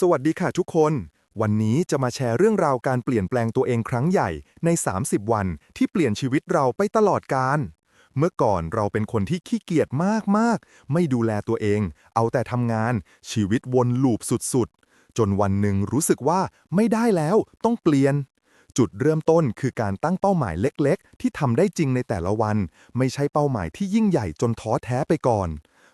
สวัสดีค่ะทุกคน วันนี้จะมาแชร์เรื่องราวการเปลี่ยนแปลงตัวเองครั้งใหญ่ใน 30 วันที่เปลี่ยนชีวิตเราไปตลอดกาลเมื่อก่อนเราเป็นคนที่ขี้เกียจมากๆ ไม่ดูแลตัวเอง เอาแต่ทำงาน ชีวิตวนลูปสุดๆ จนวันหนึ่งรู้สึกว่าไม่ได้แล้วต้องเปลี่ยน จุดเริ่มต้นคือการตั้งเป้าหมายเล็ก ๆ ที่ทำได้จริงในแต่ละวัน ไม่ใช่เป้าหมายที่ยิ่งใหญ่จนท้อแท้ไปก่อน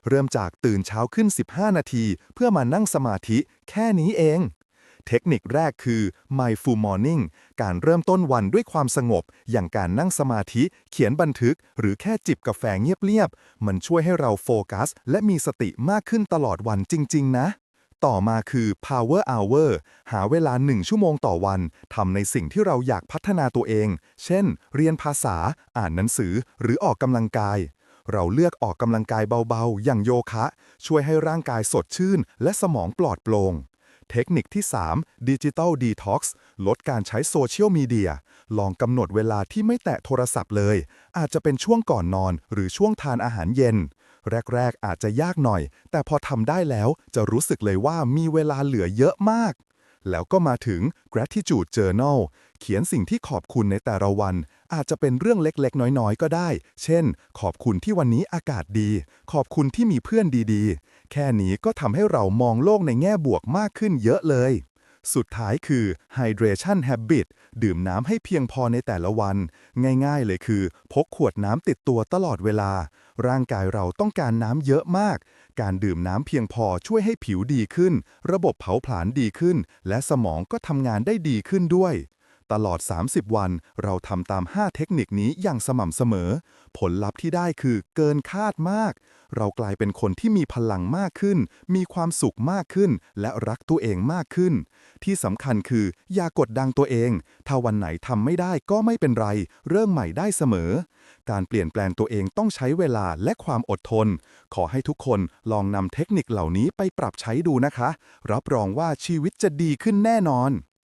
เริ่มจากตื่นเช้าขึ้น 15 นาที เพื่อมานั่งสมาธิแค่นี้เอง เทคนิคแรกคือ mindful morning การเริ่มต้นวันด้วยความสงบ อย่างการนั่งสมาธิเขียนบันทึก หรือแค่จิบกาแฟเงียบๆ มันช่วยให้เราโฟกัส และมีสติมากขึ้นตลอดวันจริง ๆ นะต่อมาคือ power hour หาเวลา 1 ชั่วโมงต่อวัน ทำในสิ่งที่เราอยากพัฒนาตัวเอง เช่น เรียนภาษา อ่านหนังสือ หรือออกกำลังกาย เราเลือกออกกำลังกายเบาๆ อย่างโยคะ ช่วยให้ร่างกายสดชื่น และสมองปลอดโปร่งเทคนิคที่ 3 Digital Detox ลดการใช้โซเชียลมีเดีย ลองกำหนดเวลาที่ไม่แตะโทรศัพท์เลย อาจจะเป็นช่วงก่อนนอนหรือช่วงทานอาหารเย็น แรก ๆ อาจจะยากหน่อย แต่พอทำได้แล้วจะรู้สึกเลยว่ามีเวลาเหลือเยอะมาก แล้วก็มาถึง gratitude journal เขียนสิ่งที่ขอบคุณในแต่ละวัน อาจจะเป็นเรื่องเล็กๆ น้อยๆ ก็ได้ เช่น ขอบคุณที่วันนี้อากาศดี ขอบคุณที่มีเพื่อนดีๆ แค่นี้ก็ทำให้เรามองโลกในแง่บวกมากขึ้นเยอะเลย สุดท้ายคือ hydration habit ดื่มน้ำให้เพียงพอในแต่ละวัน ง่ายๆเลยคือ พกขวดน้ำติดตัวตลอดเวลา ร่างกายเราต้องการน้ำเยอะมาก การดื่มน้ำเพียงพอช่วยให้ผิวดีขึ้น ระบบเผาผลาญดีขึ้น และสมองก็ทำงานได้ดีขึ้นด้วย ตลอด 30 วัน เราทำตาม 5 เทคนิคนี้อย่างสม่ำเสมอ ผลลัพธ์ที่ได้คือเกินคาดมาก เรากลายเป็นคนที่มีพลังมากขึ้น มีความสุขมากขึ้น และรักตัวเองมากขึ้น ที่สำคัญคือ อย่ากดดันตัวเอง ถ้าวันไหนทำไม่ได้ก็ไม่เป็นไร เริ่มใหม่ได้เสมอ การเปลี่ยนแปลงตัวเองต้องใช้เวลาและความอดทน ขอให้ทุกคนลองนำเทคนิคเหล่านี้ไปปรับใช้ดูนะคะ รับรองว่าชีวิตจะดีขึ้นแน่นอน